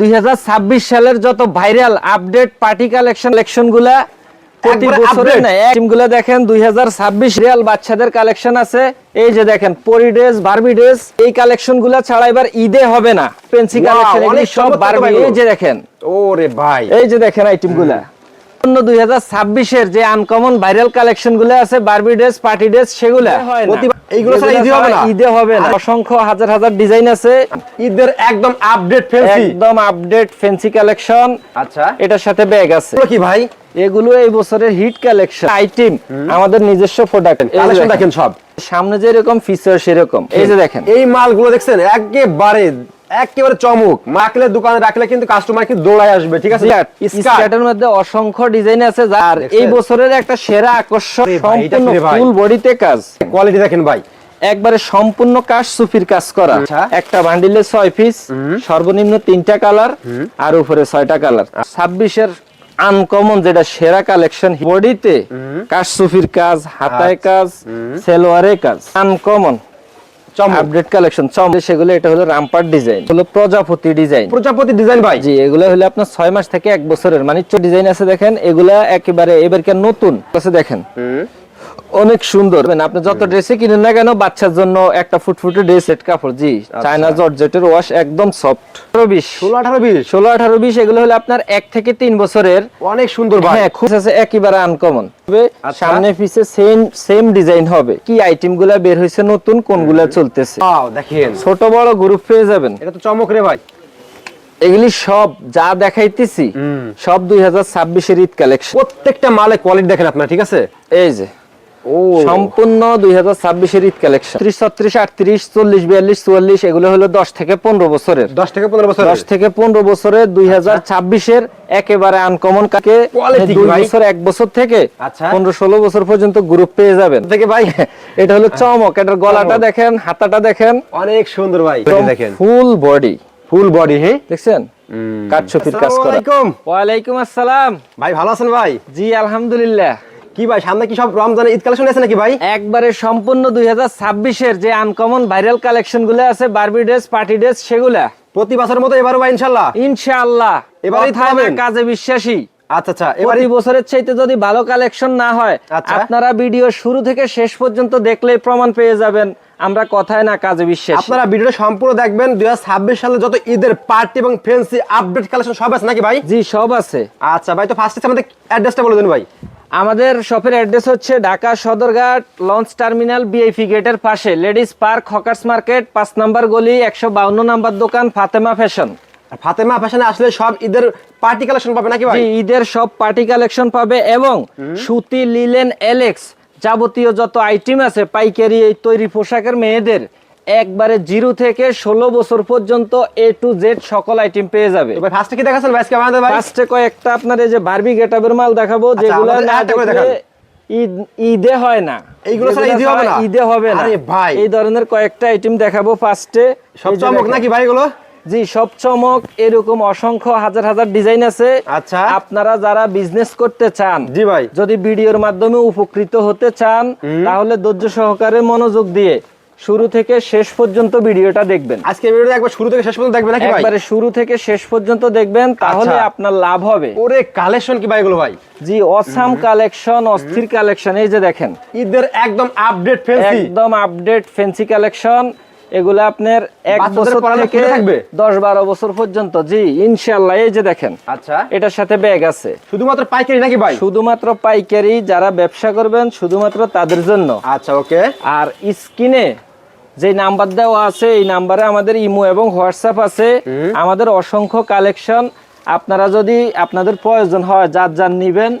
দুই সালের যত ভাইরাল আপডেট পার্টি কালেকশন কালেকশনগুলা প্রতি বছরে না দেখেন দুই রিয়াল বাচ্চাদের কালেকশন আছে। এই যে দেখেন পরি ড্রেস বারবি ড্রেস এই কালেকশনগুলা ছাড়া এবার ঈদে হবে না। পেন্সি কালেকশন সব বারবি। এই যে দেখেন ওরে ভাই। এই যে দেখেন আইটেমগুলা। দুই এর যে আনকমন ভাইরাল কালেকশনগুলো আছে বারবি ড্রেস পার্টি ড্রেস সেগুলা। এইগুলো ঈদে হবে না? ঈদে হবে না। অসংখ্য হাজার হাজার ডিজাইন আছে। ঈদের একদম আপডেট ফেন্সি একদম আপডেট ফ্যান্সি কালেকশন আচ্ছা। এটার সাথে ব্যাগ আছে। কি ভাই? এগুলো এই বছরের হিট কালেকশন আইটেম আমাদের নিজস্ব প্রোডাক্ট কালেকশন দেখেন সব। সামনে যেরকম ফিচার সেরকম এই যে দেখেন। এই মালগুলো দেখছেন? একেবারে একেবারে চমক। মাকলে দোকানে রাখলে কিন্তু কাস্টমার কিন্তু দৌড়ায় আসবে ঠিক আছে? স্কার্টের মধ্যে অসংখ্য ডিজাইন আছে আর এই বছরের একটা সেরা আকর্ষণ সম্পূর্ণ? ফুল বডিতে কাজ। কোয়ালিটি দেখেন ভাই। একবারে সম্পূর্ণ কাজ সুফির কাজ করা। আচ্ছা। একটা বান্ডিলে ছয় পিস সর্বনিম্ন তিনটা কালার আর উপরে ছয়টা কালার ছাব্বিশের আনকমন যেটা সেরা কালেকশন বডিতে কাজ সুফির কাজ হাতায় আচ্ছা। কাজ সেলোয়ারে কাজ। আনকমন আপডেট কালেকশন চম সেগুলো এটা হলো রামপার ডিজাইন হলো প্রজাপতি ডিজাইন প্রজাপতি ডিজাইন ভাই। জি এগুলো হলো আপনার ছয় মাস থেকে এক বছরের। মানে ডিজাইন আছে দেখেন এগুলা একেবারে এবারকার নতুন। আছে দেখেন। অনেক সুন্দর। মানে আপনি যত ড্রেসে কিনেন না কেন বাচ্চার জন্য একটা ফুটফুটে ড্রেস সেট কাপড়। জি চায়না জর্জেটের ওয়াশ একদম সফট বিশ। ষোলো আঠারো বিশ। ষোলো আঠারো বিশ এগুলো হলো আপনার এক থেকে তিন বছরের। অনেক সুন্দর ভাই। হ্যাঁ খুব আছে একেবারে আনকমন আচ্ছা। সামনে পিছে সেম সেম ডিজাইন হবে। কি আইটেমগুলা বের হয়েছে নতুন কোনগুলা চলতেছে? দেখেন। ছোট বড় গ্রুপ পেয়ে যাবেন। এটা তো চমক রে ভাই। এগুলি সব যা দেখাইতেছি সব দুই হাজার ছাব্বিশের ঈদ কালেকশন প্রত্যেকটা মালে কোয়ালিটি দেখেন আপনার ঠিক আছে? এই যে। সম্পূর্ণ দুই হাজার ছাব্বিশের ঈদ কালেকশন ত্রিশ ছত্রিশ আটত্রিশ চল্লিশ বিয়াল্লিশ চুয়াল্লিশ এগুলো হলো দশ থেকে পনেরো বছরের। দশ থেকে পনেরো বছর দশ থেকে পনেরো বছরের দুই হাজার ছাব্বিশের একেবারে আনকমন কাকে? দুই ভাই? বছর এক বছর থেকে আচ্ছা। পনেরো ষোলো বছর পর্যন্ত গ্রুপ পেয়ে যাবেন। থেকে ভাই? এটা হলো চমক এটার গলাটা দেখেন হাতাটা দেখেন। অনেক সুন্দর ভাই দেখেন। ফুল বডি ফুল বডি হ্যাঁ দেখছেন? কাজ করা। ওয়ালাইকুম আসসালাম। ভাই ভালো আছেন ভাই? জি আলহামদুলিল্লাহ। কি ভাই সামনে কি সব রমজানের ঈদ কালেকশন আছে নাকি ভাই? একবারে সম্পূর্ণ দুই ছাব্বিশের যে আনকমন ভাইরাল কালেকশনগুলো আছে বারবি ড্রেস পার্টি ড্রেস সেগুলা। প্রতি বছরের মতো এবারও ভাই ইনশাল্লাহ? কথায় না কাজে বিশ্বাসী। আচ্ছা আচ্ছা এবারে প্রতি বছরের চাইতে যদি ভালো কালেকশন না হয় আচ্ছা। আপনারা ভিডিও শুরু থেকে শেষ পর্যন্ত দেখলেই প্রমাণ পেয়ে যাবেন। আমরা কথায় না কাজে বিশ্বাসী। আপনারা ভিডিওটা সম্পূর্ণ দেখবেন দুই হাজার ছাব্বিশ সালে যত ঈদের পার্টি এবং ফ্যান্সি আপডেট কালেকশন সব আছে নাকি ভাই? জি সব আছে। আচ্ছা ভাই তো ফার্স্টে আমাদের অ্যাড্রেসটা বলে দেন ভাই। আমাদের শপের অ্যাড্রেস হচ্ছে Dhaka Sadarghat launch terminal VIP গেটের পাশে। লেডিস পার্ক হকার্স মার্কেট পাঁচ নাম্বার গলি একশো বাউন্ন নাম্বার দোকান ফাতেমা ফ্যাশন। ফাতেমা ফ্যাশনে আসলে সব ঈদের পার্টি কালেকশন পাবে নাকি ভাই? ঈদের সব পার্টি কালেকশন পাবে এবং সুতি লিলেন এলেক্স যাবতীয় যত আইটেম আছে পাইকারি এই তৈরি পোশাকের মেয়েদের একবারে জিরো থেকে ষোলো বছর পর্যন্ত এ টু জেড সকল আইটেম পেয়ে যাবে। ফার্স্টে কি দেখাচ্ছেন ভাই? আজকে আমাদের ভাই ফার্স্টে কয়েকটা আপনার এই যে বারবি গেটাবের মাল দেখাবো যেগুলো না দেখলে ঈদে হয় না। এইগুলো ছাড়া ঈদে হবে না? ঈদে হবে না। আরে ভাই। এই ধরনের কয়েকটা আইটেম দেখাবো ফার্স্টে সব চমক নাকি ভাই এগুলো জি সব চমক এরকম অসংখ্য হাজার হাজার ডিজাইন আছে। আচ্ছা। আপনারা যারা বিজনেস করতে চান জি ভাই। যদি ভিডিওর মাধ্যমে উপকৃত হতে চান তাহলে ধৈর্য সহকারে মনোযোগ দিয়ে শুরু থেকে শেষ পর্যন্ত ভিডিওটা দেখবেন। আজকে ভিডিওটা একবার শুরু থেকে শেষ পর্যন্ত দেখবেন নাকি ভাই? একবারে শুরু থেকে শেষ পর্যন্ত দেখবেন তাহলে আচ্ছা। আপনার লাভ হবে। ওরে কালেকশন কি ভাই এগুলো ভাই? জি অসাম কালেকশন অস্থির কালেকশন এই যে দেখেন। ঈদের একদম আপডেট ফ্যান্সি একদম আপডেট ফ্যান্সি কালেকশন এগুলো আপনার এক বছর থেকে? দশ বারো বছর পর্যন্ত। জি ইনশাল্লাহ এই যে দেখেন আচ্ছা। এটার সাথে ব্যাগ আছে। শুধুমাত্র পাইকারি নাকি ভাই? শুধুমাত্র পাইকারি যারা ব্যবসা করবেন শুধুমাত্র তাদের জন্য। আচ্ছা ওকে। আর স্কিনে যে নাম্বার দেওয়া আছে এই নাম্বারে আমাদের ইমো এবং হোয়াটসঅ্যাপ আছে। আমাদের অসংখ্য কালেকশন আপনারা যদি আপনাদের প্রয়োজন হয় যার যার নিবেন।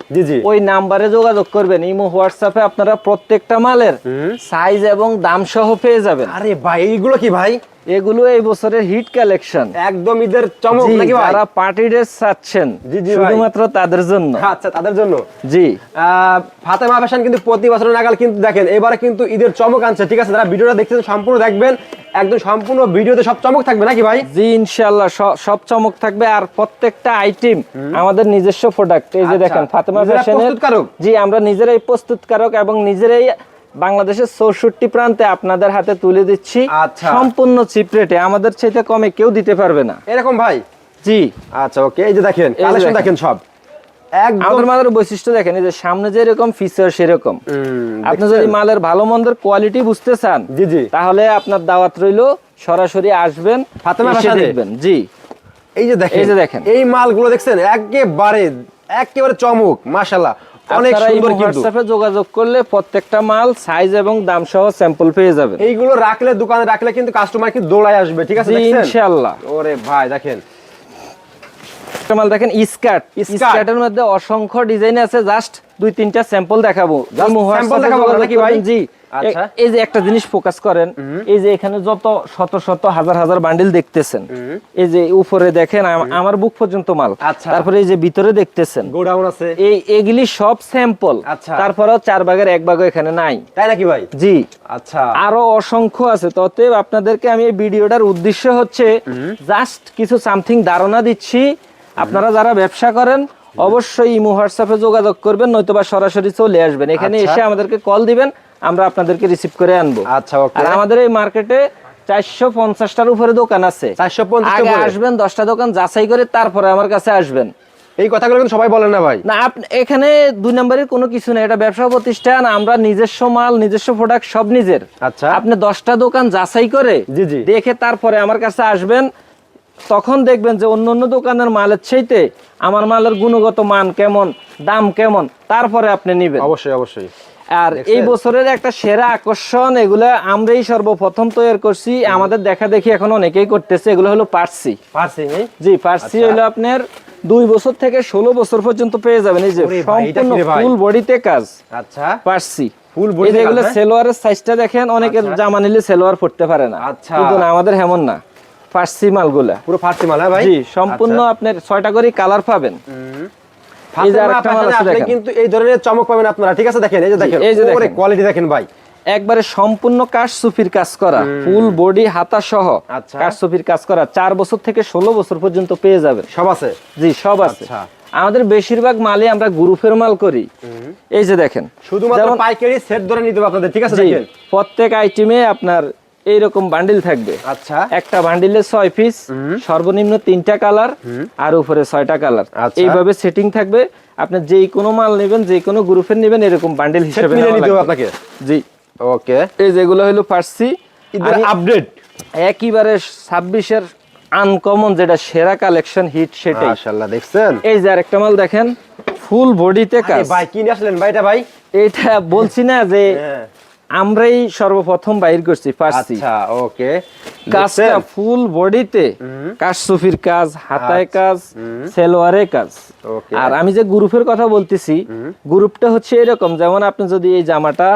ওই নাম্বারে যোগাযোগ করবেন। ইমো হোয়াটসঅ্যাপে আপনারা প্রত্যেকটা মালের সাইজ এবং দাম সহ পেয়ে যাবেন। আরে ভাই এইগুলো কি ভাই? এগুলো এই বছরের হিট কালেকশন একদম ঈদের চমক নাকি ভাই? যারা পার্টি ড্রেস চাচ্ছেন জি, জি শুধুমাত্র তাদের জন্য। আচ্ছা তাদের জন্য? জি। ফাতেমা ফ্যাশন কিন্তু প্রতি বছর নাগাল কিন্তু দেখেন এবারে কিন্তু ঈদের চমক আনছে ঠিক আছে? যারা ভিডিওটা দেখতেছেন সম্পূর্ণ দেখবেন একদম সম্পূর্ণ ভিডিওতে সব চমক থাকবে নাকি ভাই? জি ইনশাল্লাহ স- সব চমক থাকবে আর প্রত্যেকটা আইটেম আমাদের নিজস্ব প্রোডাক্ট এই যে আচ্ছা, দেখেন ফাতেমা ফ্যাশনের? জি আমরা নিজেরাই প্রস্তুতকারক এবং নিজেরাই বাংলাদেশের চৌষট্টি প্রান্তে আপনাদের হাতে তুলে দিচ্ছি আচ্ছা। সম্পূর্ণ চিপ রেটে আমাদের চাইতে কমে কেউ দিতে পারবে না। এরকম ভাই? জি। আচ্ছা ওকে এই যে দেখেন কালেকশন দেখেন। দেখেন সব। আমাদের মালের বৈশিষ্ট্য দেখেন যে সামনে যেরকম ফিচার সেরকম। আপনি যদি মালের ভালো মন্দের কোয়ালিটি বুঝতে চান জি জি। তাহলে আপনার দাওয়াত রইল সরাসরি আসবেন ফাতেমা দেখবেন। জি। এই যে দেখেন এই যে দেখেন। এই মালগুলো দেখছেন একেবারে একেবারে চমক মাশাআল্লাহ। অনেক সুন্দর কিন্তু। হোয়াটসঅ্যাপে যোগাযোগ করলে প্রত্যেকটা মাল সাইজ এবং দাম সহ স্যাম্পল পেয়ে যাবেন এইগুলো রাখলে দোকানে রাখলে কিন্তু কাস্টমার কি দৌড়ায় আসবে ঠিক আছে ইনশাআল্লাহ। ওরে ভাই দেখেন। মাল দেখেন স্কার্ট। স্কার্ট। স্কার্টের মধ্যে অসংখ্য ডিজাইন আছে জাস্ট দুই তিনটা স্যাম্পল দেখাবো হোয়াটসঅ্যাপে দেখাবো নাকি ভাই? জি। এই যে একটা জিনিস ফোকাস করেন এই যে এখানে যত শত শত হাজার হাজার বান্ডিল দেখতেছেন এই যে উপরে দেখেন আমার বুক পর্যন্ত মাল। আচ্ছা। তারপরে এই যে ভিতরে দেখতেছেন গোডাউন আছে। এই এগুলি সব স্যাম্পল আচ্ছা। তারপরেও চার ভাগের এক ভাগও এখানে নাই। তাই নাকি ভাই? জি। আচ্ছা। আরও অসংখ্য আছে ততএব আপনাদেরকে আমি এই ভিডিওটার উদ্দেশ্য হচ্ছে জাস্ট কিছু সামথিং ধারণা দিচ্ছি। আপনারা যারা ব্যবসা করেন অবশ্যই ইমো হোয়াটসঅ্যাপে যোগাযোগ করবেন নয়তো বা সরাসরি চলে আসবেন। এখানে আচ্ছা। এসে আমাদেরকে কল দিবেন। আমরা আপনাদেরকে রিসিভ করে আনব। আচ্ছা আর আমাদের এই মার্কেটে চারশো পঞ্চাশটার উপরে দোকান আছে। 450 আগে উপরে? আসবেন দশটা দোকান যাচাই করে তারপরে আমার কাছে আসবেন। এই কথাগুলো কিন্তু সবাই বলেন না ভাই। না আপনি এখানে দুই নম্বরের কোনো কিছু নেই এটা ব্যবসা প্রতিষ্ঠান আমরা নিজস্ব মাল নিজস্ব প্রোডাক্ট সব নিজের। আচ্ছা। আপনি দশটা দোকান যাচাই করে জি, জি। দেখে তারপরে আমার কাছে আসবেন। তখন দেখবেন যে অন্য অন্য দোকানের মালের চাইতে আমার মালের গুণগত মান কেমন দাম কেমন তারপরে আপনি নিবেন। অবশ্যই অবশ্যই। আর এই বছরের একটা সেরা আকর্ষণ এগুলা আমরাই সর্বপ্রথম তৈরি করছি। আমাদের দেখা দেখি এখন অনেকেই করতেছে এগুলো হলো পার্সি। নেই জি পার্সি আচ্ছা। হলো আপনার দুই বছর থেকে ষোলো বছর পর্যন্ত পেয়ে যাবেন। এই যে সম্পূর্ণ? ফুল বডিতে কাজ। আচ্ছা। পার্সি। এই body এগুলো হ্যাঁ? সেলোয়ারের সাইজটা দেখেন অনেকের আচ্ছা। জামা নিলে সেলোয়ার পড়তে পারে না। আচ্ছা। কিন্তু আমাদের হেমন না। পার্সি মালগুলা। পুরো ফার্সি মাল হ্যাঁ ভাই? জি সম্পূর্ণ আপনার ছয়টা করে কালার পাবেন। এই যে আরেকটা মাল আছে দেখেন। কিন্তু এই ধরনের চমক পাবেন আপনারা ঠিক আছে দেখেন এই যে দেখেন এই যে দেখেন। কোয়ালিটি দেখেন ভাই একবারে সম্পূর্ণ কাশ সুফির কাজ করা ফুল বডি হাতা সহ আচ্ছা। কাশ সুফির কাজ করা চার বছর থেকে ষোলো বছর পর্যন্ত পেয়ে যাবেন সব আছে জি সব আছে আচ্ছা। আমাদের বেশিরভাগ মালই আমরা গ্রুপের মাল করি এই যে দেখেন শুধুমাত্র পাইকারি সেট ধরে নিতে হবে আপনাদের ঠিক আছে দেখেন প্রত্যেক আইটেমে আপনার এইরকম বান্ডিল থাকবে। আচ্ছা। একটা বান্ডিলে ছয় পিস সর্বনিম্ন তিনটা কালার আর উপরে ছয়টা কালার আচ্ছা। এইভাবে সেটিং থাকবে। আপনি যেই কোনো মাল নেবেন যে কোনো গ্রুপের নেবেন এরকম বান্ডিল হিসেবে। আপনাকে? জি। ওকে এই যেগুলো হলো পার্সি আপডেট একেবারে ছাব্বিশের আনকমন যেটা সেরা কালেকশন হিট সেটাই। মাশাআল্লাহ দেখছেন? এই যে আরেকটা মাল দেখেন ফুল বডিতে কাজ। ভাই কি নিয়ে আসলেন ভাই এটা ভাই? এটা বলছি না যে হ্যাঁ। আমরাই সর্বপ্রথম বাইর করছি পার্সি আচ্ছা ওকে। কাজটা ফুল বডিতে কাজ সুফির কাজ হাতায় কাজ সেলোয়ারে কাজ। আর আমি যে গ্রুপের কথা বলতেছি গ্রুপটা হচ্ছে এরকম যেমন আপনি যদি এই জামাটা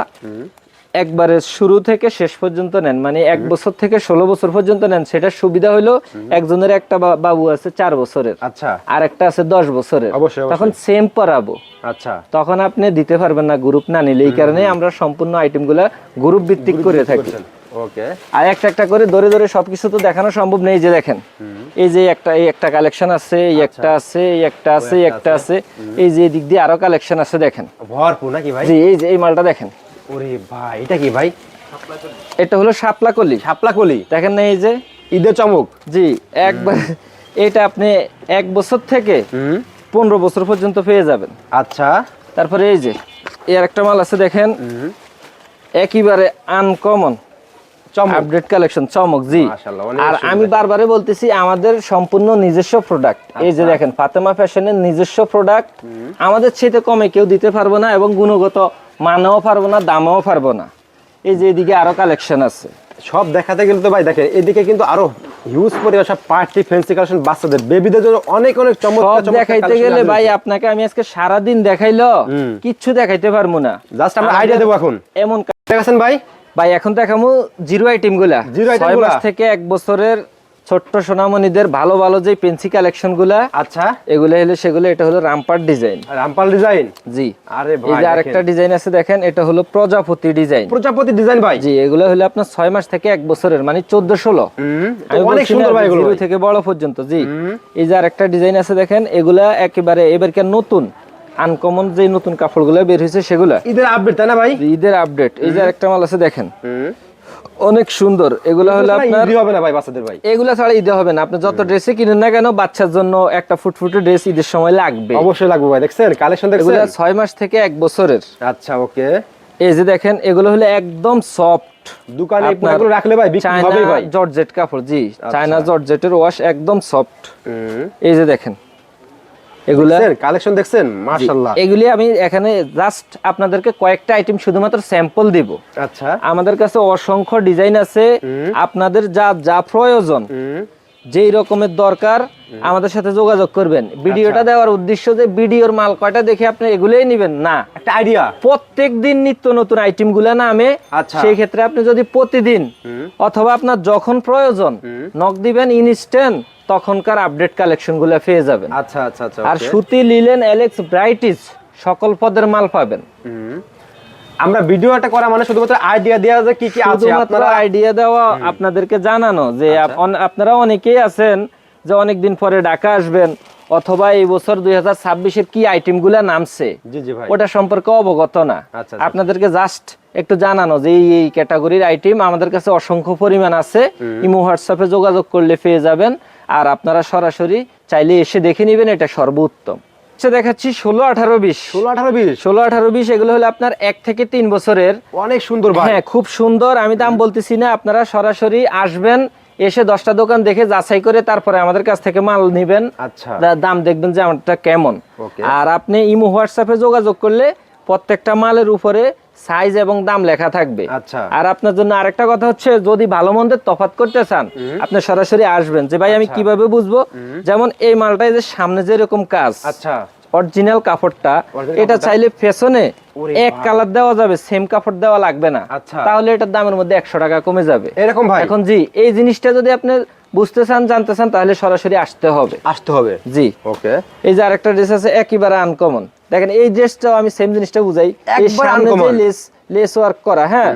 একবারে শুরু থেকে শেষ পর্যন্ত নেন। মানে এক বছর থেকে ষোলো বছর পর্যন্ত নেন। সেটা সুবিধা হলো একজনের একটা বাবু আছে চার বছরের। আচ্ছা। আর একটা আছে দশ বছরের। তখন সেম পরাবো। আচ্ছা। তখন আপনি দিতে পারবেন না গ্রুপ না নিলে। এই কারণে আমরা সম্পূর্ণ আইটেমগুলা গ্রুপ ভিত্তিক করে থাকি। ওকে আর একটা একটা করে ধরে ধরে সবকিছু তো দেখানো সম্ভব নেই। যে দেখেন। এই যে একটা এই একটা কালেকশন আছে এই একটা আছে এই একটা আছে এই একটা আছে। এই যে এদিক দিয়ে আরও কালেকশন আছে দেখেন। ভরপুর নাকি ভাই? জি এই যে এই মালটা দেখেন। ওরে ভাই এটা কি ভাই? এটা হলো শাপলা কলি শাপলা কলি দেখেন না এই যে ঈদের চমক। জি একবার এটা আপনি এক বছর থেকে পনেরো বছর পর্যন্ত পেয়ে যাবেন। আচ্ছা। তারপরে এই যে এর একটা মাল আছে দেখেন। একেবারে আনকমন চমক। আপডেট কালেকশন চমক জি। আর আমি বারবারে বলতেছি আমাদের সম্পূর্ণ নিজস্ব প্রোডাক্ট এই আচ্ছা। যে দেখেন ফাতেমা ফ্যাশনের নিজস্ব প্রোডাক্ট আমাদের চেয়ে কমে কেউ দিতে পারব না এবং গুণগত মানেও পারব না দামেও পারব না। এই যে এদিকে আরও কালেকশন আছে। সব দেখাতে গেলে তো ভাই দেখেন এদিকে কিন্তু আরও হিউজ পরিমাণ সব পার্টি ফ্যান্সি কালেকশন বাচ্চাদের। বেবিদের জন্য অনেক অনেক সব চমৎকার দেখাইতে গেলে ভাই আপনাকে আমি আজকে সারা দিন দেখাইলো। কিচ্ছু দেখাইতে পারব না। জাস্ট আমরা আইডিয়া দেবো এখন। এমন দেখাছেন ভাই? ভাই এখন দেখামু জিরো আইটেমগুলা। গুলা? মাস থেকে এক বছরের ছোট্ট সোনামণিদের ভালো ভালো যে পেন্সি কালেকশনগুলা আচ্ছা। এগুলো হলো সেগুলো এটা হলো রামপার ডিজাইন রামপাল ডিজাইন জি। আরে এই যে আরেকটা। ডিজাইন আছে দেখেন এটা হলো প্রজাপতি ডিজাইন প্রজাপতি ডিজাইন ভাই। জি এগুলো হলো আপনার ছয় মাস থেকে এক বছরের মানে চোদ্দ ষোলো। হুম, তো আমি অনেক সুন্দর ভাই এগুলো থেকে বড় পর্যন্ত জি। এই যে আরেকটা ডিজাইন আছে দেখেন এগুলা একেবারে এবারকার নতুন আনকমন যে নতুন কাপড়গুলো বের হয়েছে সেগুলা। ঈদের আপডেট তাই না ভাই? ঈদের আপডেট এই যে আরেকটা মাল আছে দেখেন। অনেক সুন্দর। এগুলো হলো আপনার ইজি হবে না ভাই বাচ্চাদের ভাই? এগুলো ছাড়া ঈদে হবে না। আপনি যত ড্রেসে কিনেন না কেন বাচ্চার জন্য একটা ফুটফুটে ড্রেস ঈদের সময় লাগবে। অবশ্যই লাগবে ভাই দেখছেন? কালেকশন এগুলা দেখছেন ছয় মাস থেকে এক বছরের। আচ্ছা ওকে। এই যে দেখেন এগুলো হলো একদম সফট দোকানে আপনার রাখলে ভাই বিক্রি হবে ভাই। জর্জেট কাপড় জি। চায়না জর্জেটের ওয়াশ একদম সফট এই যে দেখেন এগুলা কালেকশন দেখছেন? মাশাআল্লাহ। এগুলি আমি এখানে জাস্ট আপনাদেরকে কয়েকটা আইটেম শুধুমাত্র স্যাম্পল দিব। আচ্ছা। আমাদের কাছে অসংখ্য ডিজাইন আছে। আপনাদের যা যা প্রয়োজন। যেই রকমের দরকার আমাদের সাথে যোগাযোগ করবেন। ভিডিওটা আচ্ছা। দেওয়ার উদ্দেশ্য যে ভিডিওর মাল কয়টা দেখে আপনি এগুলোই নেবেন? না। একটা আইডিয়া প্রত্যেক দিন নিত্য নতুন আইটেমগুলা নামে আচ্ছা। সেই ক্ষেত্রে আপনি যদি প্রতিদিন অথবা আপনার যখন প্রয়োজন নক দিবেন ইনস্ট্যান্ট তখনকার আপডেট কালেকশনগুলা পেয়ে যাবেন। আচ্ছা আচ্ছা আচ্ছা আর সুতি লিলেন অ্যালেক্স ব্রাইটিস সকল পদের মাল পাবেন। আমরা ভিডিওটা করা মানে শুধুমাত্র আইডিয়া দেওয়া যে কি কি আছে আপনারা আচ্ছা। আইডিয়া দেওয়া আপনাদেরকে জানানো যে আপনারা অনেকেই আছেন যে অনেকদিন পরে ঢাকা আসবেন অথবা এই বছর দুই হাজার ছাব্বিশের কি আইটেমগুলা নামছে ওটা সম্পর্কে অবগত না। আচ্ছা, আচ্ছা। আপনাদেরকে জাস্ট একটু জানানো যে এই এই ক্যাটাগরির আইটেম আমাদের কাছে অসংখ্য পরিমাণ আছে। ইমো হোয়াটসঅ্যাপে যোগাযোগ করলে পেয়ে যাবেন। আর আপনারা সরাসরি চাইলে এসে দেখে নেবেন এটা সর্বোত্তম। সে দেখাচ্ছি ষোলো আঠারো বিশ। ষোলো আঠারো বিশ। ষোলো আঠারো বিশ এগুলো হলো আপনার এক থেকে তিন বছরের। অনেক সুন্দর হ্যাঁ খুব সুন্দর। আমি দাম বলতেছি না আপনারা সরাসরি আসবেন এসে দশটা দোকান দেখে যাচাই করে তারপরে আমাদের কাছ থেকে মাল নিবেন। আচ্ছা। দাম দেখবেন যে আমারটা কেমন। আর আপনি ইমো হোয়াটসঅ্যাপে যোগাযোগ করলে প্রত্যেকটা মালের উপরে সাইজ এবং দাম লেখা থাকবে। আচ্ছা। আর আপনার জন্য আরেকটা কথা হচ্ছে যদি ভালো মন্দের তফাত করতে চান আপনি সরাসরি আসবেন যে ভাই আমি আচ্ছা। কীভাবে বুঝব? যেমন এই মালটাই যে সামনে যেরকম কাজ আচ্ছা। অরিজিনাল কাপড়টা এটা চাইলে ফ্যাশনে ওরে এক কালার দেওয়া যাবে সেম কাপড় দেওয়া লাগবে না। আচ্ছা। তাহলে এটার দামের মধ্যে একশো টাকা কমে যাবে। এরকম ভাই? এখন জি এই জিনিসটা যদি আপনি বুঝতে চান জানতে চান তাহলে সরাসরি আসতে হবে। আসতে হবে? জি। ওকে। এই যে আরেকটা ড্রেস আছে একেবারে আনকমন দেখেন এই ড্রেসটাও আমি সেম জিনিসটা বুঝাই। লেস লেস ওয়ার্ক করা হ্যাঁ?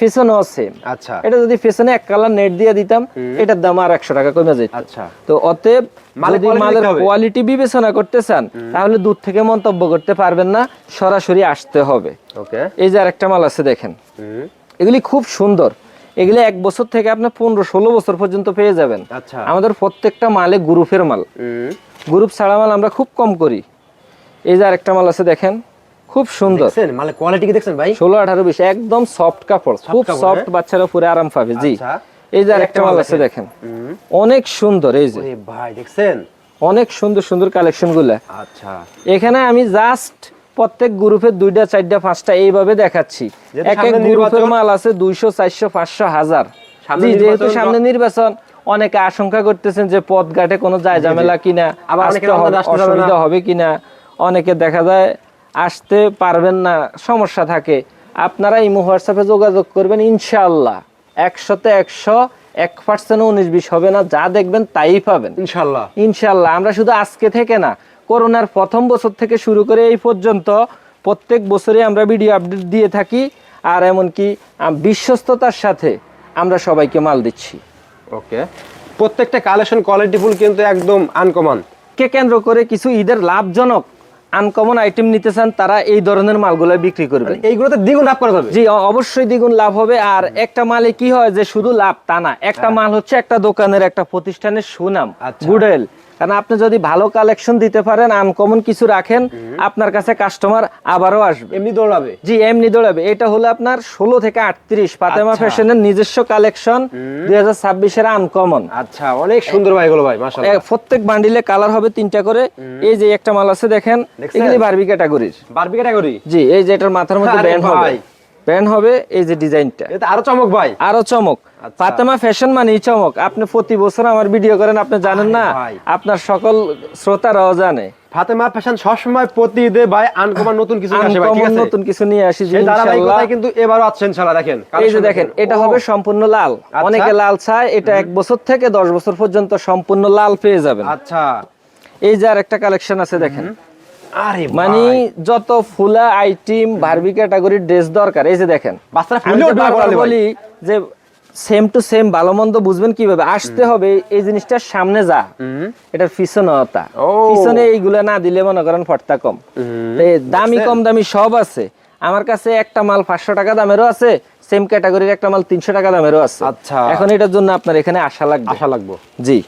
ফেশনও সেম আচ্ছা। এটা যদি ফেশনে এক কালার নেট দিয়ে দিতাম এটার দাম আর একশো টাকা কমে যেত। আচ্ছা। তো অতএব মালের যদি মালের কোয়ালিটি বিবেচনা করতে চান তাহলে দূর থেকে মন্তব্য করতে পারবেন না সরাসরি আসতে হবে। ওকে। এই যে আরেকটা মাল আছে দেখেন। এগুলি খুব সুন্দর। এগুলি এক বছর থেকে আপনি পনেরো ষোলো বছর পর্যন্ত পেয়ে যাবেন। আচ্ছা। আমাদের প্রত্যেকটা মালে গ্রুপের মাল। গ্রুপ ছাড়া মাল আমরা খুব কম করি। এই যে আরেকটা মাল আছে দেখেন। খুব সুন্দর। মানে কোয়ালিটি কি দেখছেন ভাই? ষোলো আঠারো বিশ একদম সফট কাপড় খুব সফট হ্যাঁ? বাচ্চারা পরে আরাম পাবে জি। আচ্ছা। এই যে আরেকটা মাল আছে দেখেন। অনেক সুন্দর এই যে। ভাই দেখছেন? অনেক সুন্দর সুন্দর কালেকশনগুলা। আচ্ছা। এখানে আমি জাস্ট প্রত্যেক গ্রুপের দুইটা চারটা পাঁচটা এইভাবে দেখাচ্ছি। এক এক গ্রুপের মাল আছে দুইশো চারশো পাঁচশো হাজার। জি যেহেতু সামনে নির্বাচন অনেকে আশঙ্কা করতেছেন যে পথ ঘাটে কোনো যায় ঝামেলা কিনা আবার। অসুবিধা হবে কিনা। অনেকে দেখা যায় আসতে পারবেন না সমস্যা থাকে। আপনারা ইমো হোয়াটসঅ্যাপে যোগাযোগ করবেন ইনশাআল্লাহ। একশোতে একশো এক পার্সেন্ট উনিশ বিশ হবে না যা দেখবেন তাই পাবেন। ইনশাল্লাহ ইনশাল্লাহ আমরা শুধু আজকে থেকে না করোনার প্রথম বছর থেকে শুরু করে এই পর্যন্ত প্রত্যেক বছরে আমরা ভিডিও আপডেট দিয়ে থাকি আর এমনকি বিশ্বস্ততার সাথে আমরা সবাইকে মাল দিচ্ছি। ওকে। প্রত্যেকটা কালেকশন কোয়ালিটিফুল কিন্তু একদম আনকমন কে কেন্দ্র করে কিছু ঈদের লাভজনক আনকমন আইটেম নিতে চান তারা এই ধরনের মালগুলো বিক্রি করবে। এইগুলোতে দ্বিগুণ লাভ করা যাবে? জি অবশ্যই দ্বিগুণ লাভ হবে। আর একটা মালে কি হয় যে শুধু লাভ তা না একটা মাল হচ্ছে একটা দোকানের একটা প্রতিষ্ঠানের সুনাম। আচ্ছা। গুডেল কারণ আপনি যদি ভালো কালেকশন দিতে পারেন আনকমন কিছু রাখেন আপনার কাছে কাস্টমার আবারও আসবে। এমনি দৌড়াবে? জি এমনি দৌড়াবে। এটা হলো আপনার ষোলো থেকে আটত্রিশ ফাতেমা আচ্ছা। ফ্যাশনের নিজস্ব কালেকশন দুই হাজার ছাব্বিশের আনকমন আচ্ছা অনেক সুন্দর ভাই এগুলো ভাই প্রত্যেক বান্ডিলে কালার হবে তিনটা করে। এই যে একটা মাল আছে দেখেন? এগুলি বারবি ক্যাটাগরির বারবি ক্যাটাগরি জি এই যে এটার মাথার মধ্যে ব্যান্ড হবে। ভাই। হবে এই যে ডিজাইনটা। এটা আরও চমক ভাই। আরও চমক। আচ্ছা। ফাতেমা ফ্যাশন মানেই চমক। আপনি প্রতি বছর আমার ভিডিও করেন আপনি জানেন না আপনার সকল শ্রোতারাও জানে। ফাতেমা ফ্যাশন সবসময় প্রতি ঈদে ভাই আনকমন নতুন কিছু আসে ভাই ঠিক আছে? নতুন কিছু নিয়ে আসি ইনশাআল্লাহ। কিন্তু এবারও আছে ইনশাআল্লাহ দেখেন। এই যে দেখেন এটা হবে সম্পূর্ণ লাল। আচ্ছা। অনেকে লাল চায় এটা এক বছর থেকে দশ বছর পর্যন্ত সম্পূর্ণ লাল পেয়ে যাবেন। আচ্ছা। এই যে আর একটা কালেকশন আছে দেখেন। মানে যত ফুলা আইটেম বারবি ক্যাটাগরির ড্রেস দরকার এই যে দেখেন। বলি যে সেম টু সেম ভালো মন্দ বুঝবেন কীভাবে? আসতে হবে এই জিনিসটার সামনে যা। এটার পিছনে তা পিছনে এইগুলা না দিলে মনে করেন ফটতা কম। দামি কম দামি সব আছে। আমার কাছে একটা মাল পাঁচশো টাকা দামেরও আছে সেম ক্যাটাগরির একটা মাল তিনশো টাকা দামেরও আছে। আচ্ছা। এখন এটার জন্য আপনার এখানে আসা লাগবে। আশা লাগবো। জি।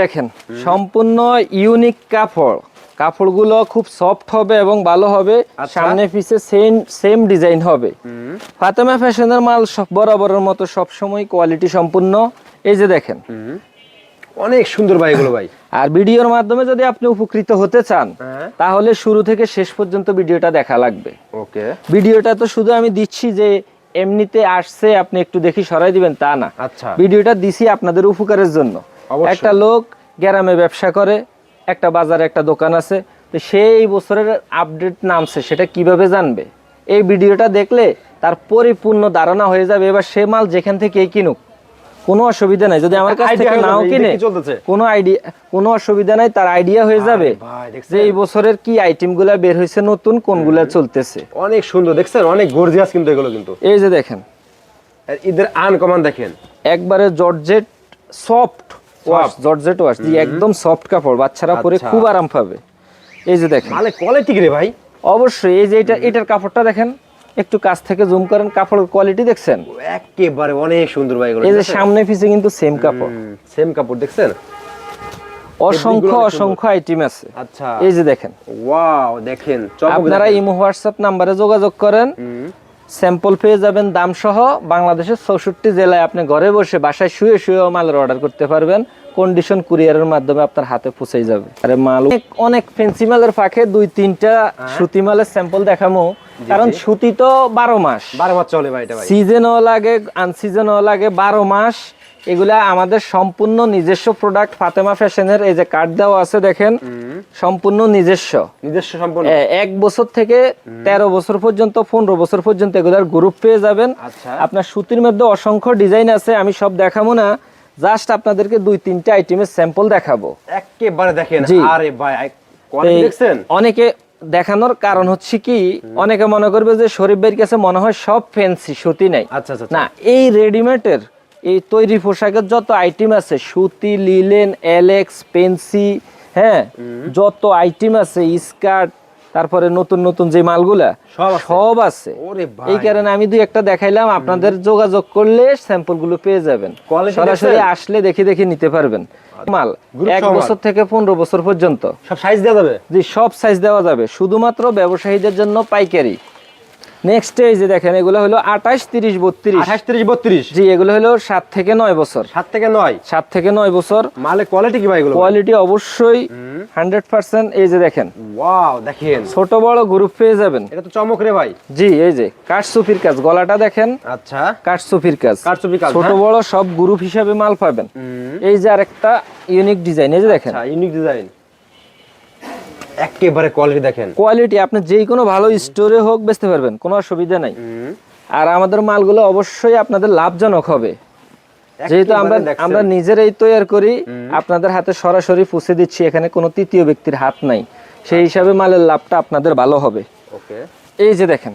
দেখেন সম্পূর্ণ ইউনিক কাপড়। কাপড়গুলো খুব সফট হবে এবং ভালো হবে। আচ্ছা। সামনে পিছে সেম সেম ডিজাইন হবে। ফাতেমা ফ্যাশনের মাল সব বরাবরের মতো সব সময় কোয়ালিটি সম্পূর্ণ। এই যে দেখেন। অনেক সুন্দর ভাই এগুলো ভাই। আর ভিডিওর মাধ্যমে যদি আপনি উপকৃত হতে চান হ্যাঁ। তাহলে শুরু থেকে শেষ পর্যন্ত ভিডিওটা দেখা লাগবে। ওকে। ভিডিওটা তো শুধু আমি দিচ্ছি যে এমনিতে আসছে আপনি একটু দেখি সরাই দিবেন তা না। আচ্ছা। ভিডিওটা দিছি আপনাদের উপকারের জন্য। একটা লোক গ্রামে ব্যবসা করে একটা বাজারে একটা দোকান আছে তো সেই বছরের আপডেট নামছে সেটা কীভাবে জানবে? এই ভিডিওটা দেখলে তার পরিপূর্ণ ধারণা হয়ে যাবে এবার সে মাল যেখান থেকে কিনুক। কোনো অসুবিধা নাই যদি আমার কাছ থেকে নাও কিনে চলতেছে? কোনো আইডিয়া কোনো অসুবিধা নাই তার আইডিয়া হয়ে যাবে যে এই বছরের কি আইটেমগুলা বের হয়েছে নতুন কোনগুলা চলতেছে। অনেক সুন্দর দেখছেন? অনেক গর্জিয়াস কিন্তু এগুলো কিন্তু। এই যে দেখেন। ঈদের আনকমন দেখেন। একবারে georgette soft wash georgette wash জি একদম সফট কাপড় বাচ্চারা পরে আচ্ছা। খুব আরাম পাবে। এই যে দেখেন। মালে কোয়ালিটি রে ভাই? অবশ্যই এই যে এটা এটার কাপড়টা দেখেন। একটু কাছ থেকে জুম করেন কাপড়ের কোয়ালিটি দেখছেন? একেবারে অনেক সুন্দর ভাই এই যে সামনে পিছে কিন্তু সেম কাপড়। সেম কাপড় দেখছেন? অসংখ্য অসংখ্য আইটেম আছে। আচ্ছা। এই যে দেখেন। ওয়াও দেখেন আপনারা। ইমো হোয়াটসঅ্যাপ নাম্বারে যোগাযোগ করেন। স্যাম্পল পেয়ে যাবেন দাম সহ বাংলাদেশের চৌষট্টি জেলায় আপনি ঘরে বসে বাসায় শুয়ে শুয়ে মালের অর্ডার করতে পারবেন। কন্ডিশন কুরিয়ারের মাধ্যমে আপনার হাতে পৌঁছে যাবে। আরে মাল অনেক ফেন্সি মালের ফাঁকে দুই তিনটা সুতি মালের স্যাম্পল দেখামো। কারণ হ্যাঁ। সুতি তো বারো মাস। বারো মাস চলে ভাই সিজনও লাগে আনসিজনও লাগে বারো মাস। এগুলা আমাদের সম্পূর্ণ নিজস্ব প্রোডাক্ট ফাতেমা ফ্যাশনের এই যে কার্ড দেওয়া আছে দেখেন সম্পূর্ণ নিজস্ব। নিজস্ব সম্পূর্ণ। এক বছর থেকে তেরো বছর পর্যন্ত পনেরো বছর পর্যন্ত এগুলার গ্রুপ পেয়ে যাবেন। আচ্ছা। আপনার সুতির মধ্যে অসংখ্য ডিজাইন আছে আমি সব দেখাবো না। জাস্ট আপনাদেরকে দুই তিনটা আইটেমের স্যাম্পল দেখাবো। একেবারে দেখেন। আরে ভাই দেখছেন? অনেকে দেখানোর কারণ হচ্ছে কি অনেকে মনে করবে যে শরীফ ভাইয়ের কাছে মনে হয় সব ফ্যান্সি সুতি নাই। আচ্ছা আচ্ছা না এই রেডিমেডের এই তৈরি পোশাকের যত আইটেম আছে সুতি লিলেন এলেক্স পেন্সি হ্যাঁ যত আইটেম আছে স্কার্ট তারপরে নতুন নতুন যে মালগুলা সব আছে। এই কারণে আমি দুই একটা দেখাইলাম আপনাদের যোগাযোগ করলে স্যাম্পলগুলো পেয়ে যাবেন। সরাসরি আসলে দেখে দেখে নিতে পারবেন। মাল এক বছর থেকে পনেরো বছর পর্যন্ত। সব সাইজ দেওয়া যাবে? জি সব সাইজ দেওয়া যাবে। শুধুমাত্র ব্যবসায়ীদের জন্য পাইকারি। নেক্সট এই যে দেখেন এগুলো হলো আঠাশ তিরিশ বত্রিশ। আঠাশ তিরিশ বত্রিশ। জি এগুলো হলো সাত থেকে নয় বছর। সাত থেকে নয়? সাত থেকে নয় বছর। মালে কোয়ালিটি কি ভাই এগুলো? কোয়ালিটি অবশ্যই হান্ড্রেড পার্সেন্ট এই যে দেখেন। ওয়াও দেখেন। ছোট বড় গ্রুপ পেয়ে যাবেন। এটা তো চমক রে ভাই। জি এই যে কাঠসুফির কাজ। গলাটা দেখেন আচ্ছা। কাঠসুফির কাজ। কারচুপি কাজ ছোট বড় সব গ্রুপ হিসাবে মাল পাবেন। এই যে আরেকটা ইউনিক ডিজাইন এই যে দেখেন। আচ্ছা ইউনিক ডিজাইন একেবারে কোয়ালিটি দেখেন। কোয়ালিটি আপনি যেই কোনো ভালো স্টোরে হোক বেচতে পারবেন কোনো অসুবিধা নাই। আর আমাদের মালগুলো অবশ্যই আপনাদের লাভজনক হবে। যেহেতু আমরা। আমরা নিজেরাই তৈরি করি আপনাদের হাতে সরাসরি পুষে দিচ্ছি এখানে কোনো তৃতীয় ব্যক্তির হাত নাই। সেই হিসাবে মালের লাভটা আপনাদের ভালো হবে। ওকে। এই যে দেখেন।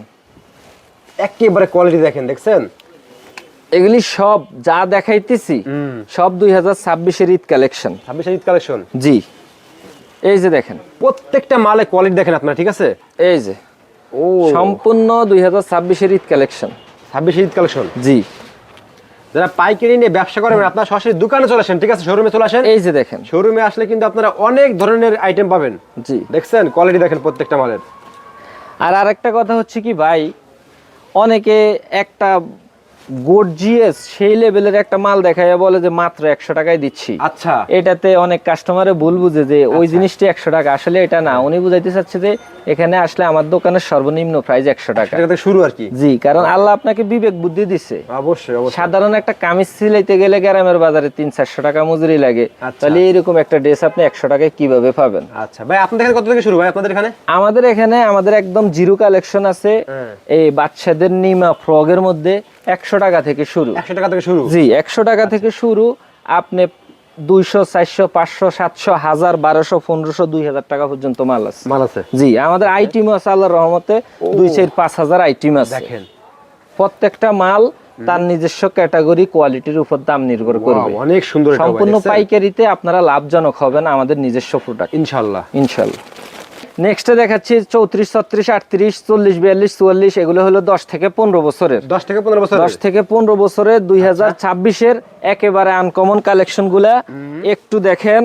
একেবারে কোয়ালিটি দেখেন দেখছেন? এগুলি সব যা দেখাইতেছি সব দুই হাজার ছাব্বিশের ঈদ কালেকশন ছাব্বিশ ঈদ কালেকশন জি। এই যে দেখেন। প্রত্যেকটা মালে কোয়ালিটি দেখেন আপনারা ঠিক আছে? এই যে। ও। সম্পূর্ণ দুই হাজার ছাব্বিশের ঈদ কালেকশন ছাব্বিশ ঈদ কালেকশন জি। যারা পাইকারি নিয়ে ব্যবসা করেন আপনারা সরাসরি দোকানে চলে আসেন ঠিক আছে? শোরুমে চলে আসেন। এই যে দেখেন। শোরুমে আসলে কিন্তু আপনারা অনেক ধরনের আইটেম পাবেন। জি। দেখছেন? কোয়ালিটি দেখেন প্রত্যেকটা মালের। আর আরেকটা কথা হচ্ছে কি ভাই অনেকে একটা গর্জিয়াস সেই লেভেলের একটা মাল দেখায় বলে যে মাত্র একশো টাকায় দিচ্ছি। আচ্ছা। এটাতে অনেক কাস্টমারে ভুল বুঝে যে ওই জিনিসটি একশো টাকা। আসলে এটা না উনি বুঝাইতে চাচ্ছে যে এখানে আসলে আমার দোকানের সর্বনিম্ন প্রাইস একশো টাকা। শুরু আর কি। জি কারণ আল্লাহ আপনাকে বিবেক বুদ্ধি দিচ্ছে অবশ্যই সাধারণ একটা কামিজ সিলাইতে গেলে গ্রামের বাজারে তিন চারশো টাকা মজুরি লাগে। আচ্ছা। তাহলে এরকম একটা ড্রেস আপনি একশো টাকায় কীভাবে পাবেন? আচ্ছা। ভাই আপনাদের এখানে কত থেকে শুরু ভাই? আপনাদের এখানে? আমাদের এখানে আমাদের একদম জিরো কালেকশন আছে। হ্যাঁ। এই বাচ্চাদের নিমা ফ্রগের মধ্যে। একশো টাকা থেকে শুরু। একশো টাকা থেকে শুরু। জি একশো টাকা থেকে শুরু। আপনি দুইশো চারশো পাঁচশো সাতশো হাজার বারোশো পনেরোশো দুই হাজার টাকা পর্যন্ত মাল আছে। মাল আছে। জি আমাদের আইটিম আছে আল্লাহর রহমতে দুই চার পাঁচ হাজার আইটিম আছে দেখেন। প্রত্যেকটা মাল তার নিজস্ব ক্যাটাগরি কোয়ালিটির উপর দাম নির্ভর করবে। অনেক সুন্দর সম্পূর্ণ? পাইকারিতে আপনারা লাভজনক হবেন আমাদের নিজস্ব প্রোডাক্ট ইনশাল্লাহ। ইনশাল্লাহ। নেক্সটে দেখাচ্ছি চৌত্রিশ ছত্রিশ আটত্রিশ চল্লিশ বিয়াল্লিশ চুয়াল্লিশ এগুলো হলো দশ থেকে পনেরো বছরের। দশ থেকে পনেরো বছর দশ থেকে পনেরো বছরের দুই হাজার ছাব্বিশের একেবারে আনকমন কালেকশনগুলা একটু দেখেন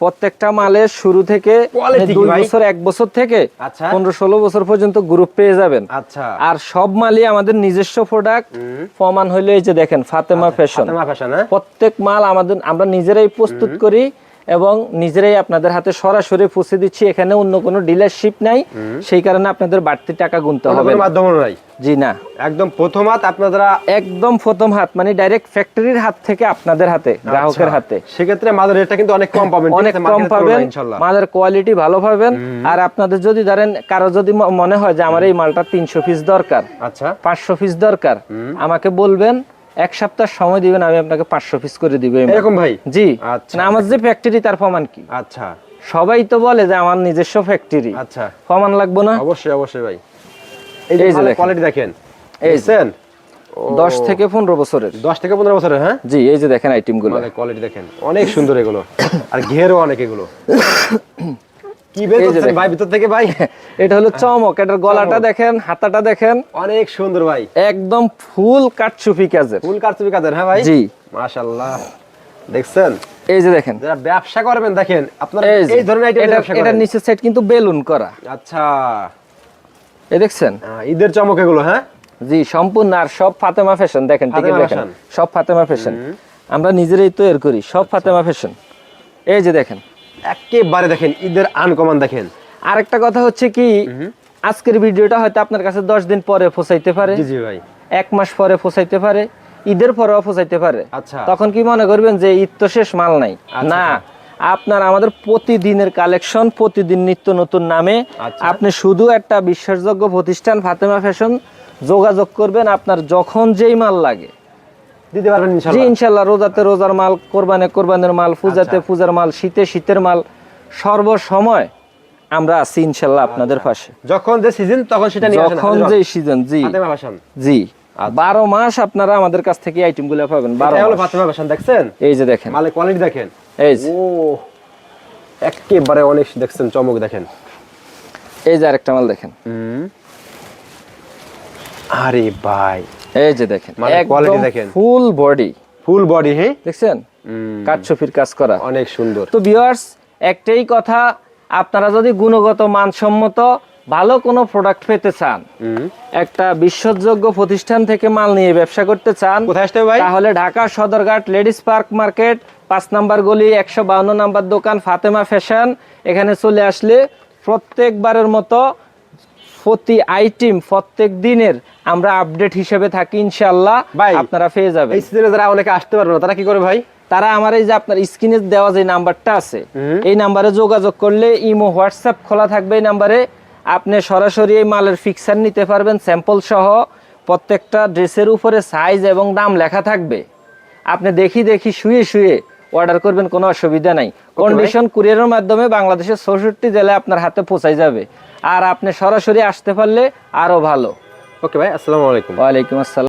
প্রত্যেকটা মালের শুরু থেকে দুই বছর এক বছর থেকে আচ্ছা। পনেরো ষোলো বছর পর্যন্ত গ্রুপ পেয়ে যাবেন। আচ্ছা। আর সব মালই আমাদের নিজস্ব প্রোডাক্ট প্রমাণ হইলে এই যে দেখেন ফাতেমা ফ্যাশন প্রত্যেক মাল আমাদের আমরা নিজেরাই প্রস্তুত করি। এবং নিজেরাই আপনাদের হাতে সরাসরি পৌঁছে দিচ্ছি। এখানে অন্য কোনো ডিলারশিপ নাই। সেই কারণে আপনাদের বাড়তি টাকা গুনতে হবে মাধ্যম নাই? জি না। একদম প্রথম হাত আপনারা একদম প্রথম হাত মানে ডাইরেক্ট ফ্যাক্টরির হাত থেকে আপনাদের হাতে গ্রাহকের আচ্ছা। হাতে। সেক্ষেত্রে মালের রেটটা কিন্তু অনেক কম পাবেন। অনেক কম পাবেন। ইনশাল্লাহ। কোয়ালিটি ভালো পাবেন। আর আপনাদের যদি ধরেন কারও যদি মনে হয় যে আমার এই মালটা তিনশো পিস দরকার আচ্ছা। পাঁচশো পিস দরকার আমাকে বলবেন এক সপ্তাহ সময় দিবেন আমি আপনাকে পাঁচশো পিস করে দিব এরকম ভাই? জি। আচ্ছা। না আমার যে ফ্যাক্টরি তার প্রমাণ কি? আচ্ছা। সবাই তো বলে যে আমার নিজস্ব ফ্যাক্টরি আচ্ছা। প্রমাণ লাগবো না? অবশ্যই অবশ্যই ভাই। এই যে কোয়ালিটি দেখেন। এই যে। দশ থেকে পনেরো বছরের। দশ থেকে পনেরো বছরের হ্যাঁ? জি এই যে দেখেন আইটেমগুলো। মানে কোয়ালিটি দেখেন। অনেক সুন্দর এগুলো। আর ঘেরও অনেক এগুলো। কি বের করছেন ভাই ভিতর থেকে ভাই? এটা হলো চমক এটার গলাটা দেখেন হাতাটা দেখেন। অনেক সুন্দর ভাই। একদম ফুল কাটছুপি কাজের। ফুল কারচুপি কাদের হ্যাঁ ভাই? জি। মাশাআল্লাহ। দেখছেন? এই যে দেখেন। যারা ব্যবসা করবেন দেখেন আপনারা এই ধরনের আইটেম ব্যবসা করেন। নিচের সাইড কিন্তু বেলুন করা। আচ্ছা। এই দেখছেন? ঈদের চমক এগুলো হ্যাঁ? জি সম্পূর্ণ আর সব ফাতেমা ফ্যাশন দেখেন ঠিক দেখেন। সব ফাতেমা ফ্যাশন আমরা নিজেরাই তৈরি করি সব ফাতেমা ফ্যাশন এই যে দেখেন। একেবারে দেখেন ঈদের আনকমান দেখেন। আরেকটা কথা হচ্ছে কি আজকের ভিডিওটা হয়তো আপনার কাছে দশ দিন পরে পৌঁছাইতে পারে জি ভাই। এক মাস পরে পৌঁছাইতে পারে ঈদের পরেও পৌঁছাইতে পারে। আচ্ছা। তখন কি মনে করবেন যে ঈদ তো শেষ মাল নাই? আচ্ছা, না আপনার আমাদের প্রতিদিনের কালেকশন প্রতিদিন নিত্য নতুন নামে। আচ্ছা। আপনি শুধু একটা বিশ্বাসযোগ্য প্রতিষ্ঠান ফাতেমা ফ্যাশন যোগাযোগ করবেন আপনার যখন যেই মাল লাগে। দিতে পারবেন জি ইনশাআল্লাহ ইনশাল্লাহ রোজাতে রোজার মাল কোরবানে কোরবানের মাল পূজাতে আচ্ছা। পূজার মাল শীতে শীতের মাল সর্বসময় আমরা আছি আপনাদের পাশে। যখন যে সিজন তখন সেটা নিয়ে আসেন যখন যে সিজন জি। জি। বারো মাস আপনারা আমাদের কাছ থেকে আইটেমগুলো পাবেন বারো হলো। ফাতেমা দেখছেন? এই যে দেখেন। মালের কোয়ালিটি দেখেন। এই যে। ও একেবারে অনেক দেখছেন চমক দেখেন। এই যে আরেকটা মাল দেখেন। আরে ভাই। এই যে দেখেন মানে quality দেখেন। ফুল বডি ফুল বডি হ্যাঁ দেখছেন? কাঠছপির কাজ করা। অনেক সুন্দর। তো ভিউয়ার্স একটাই কথা আপনারা যদি গুণগত মানসম্মত ভালো কোনো প্রোডাক্ট পেতে চান। একটা বিশ্বাসযোগ্য প্রতিষ্ঠান থেকে মাল নিয়ে ব্যবসা করতে চান কোথায় আসতে ভাই? তাহলে Dhaka Sadarghat ladies park market পাঁচ নাম্বার গলি একশো বাউন্ন নাম্বার দোকান ফাতেমা ফ্যাশন। এখানে চলে আসলে প্রত্যেকবারের মতো প্রতি আইটেম প্রত্যেক দিনের আমরা আপডেট হিসেবে থাকি ইনশাল্লাহ ভাই, আপনারা পেয়ে যাবেন। এই সিজনে যারা অনেকে আসতে পারবে না তারা কি করে ভাই? তারা আমার এই যে আপনার স্ক্রিনে দেওয়া যে নাম্বারটা আছে এই নাম্বারে যোগাযোগ করলে ইমো হোয়াটসঅ্যাপ খোলা থাকবে এই নাম্বারে। আপনি সরাসরি এই মালের ফিক্সার নিতে পারবেন স্যাম্পল সহ। প্রত্যেকটা ড্রেসের উপরে সাইজ এবং দাম লেখা থাকবে। আপনি দেখি দেখি শুয়ে শুয়ে অর্ডার করবেন কোনো অসুবিধা নাই। কন্ডিশন কুরিয়ারের মাধ্যমে বাংলাদেশের চৌষট্টি জেলায় আপনার হাতে পৌঁছাই যাবে। আর আপনি সরাসরি আসতে পারলে আরও ভালো। ওকে ভাই আসসালামু আলাইকুম। ওয়ালাইকুম আসসালাম।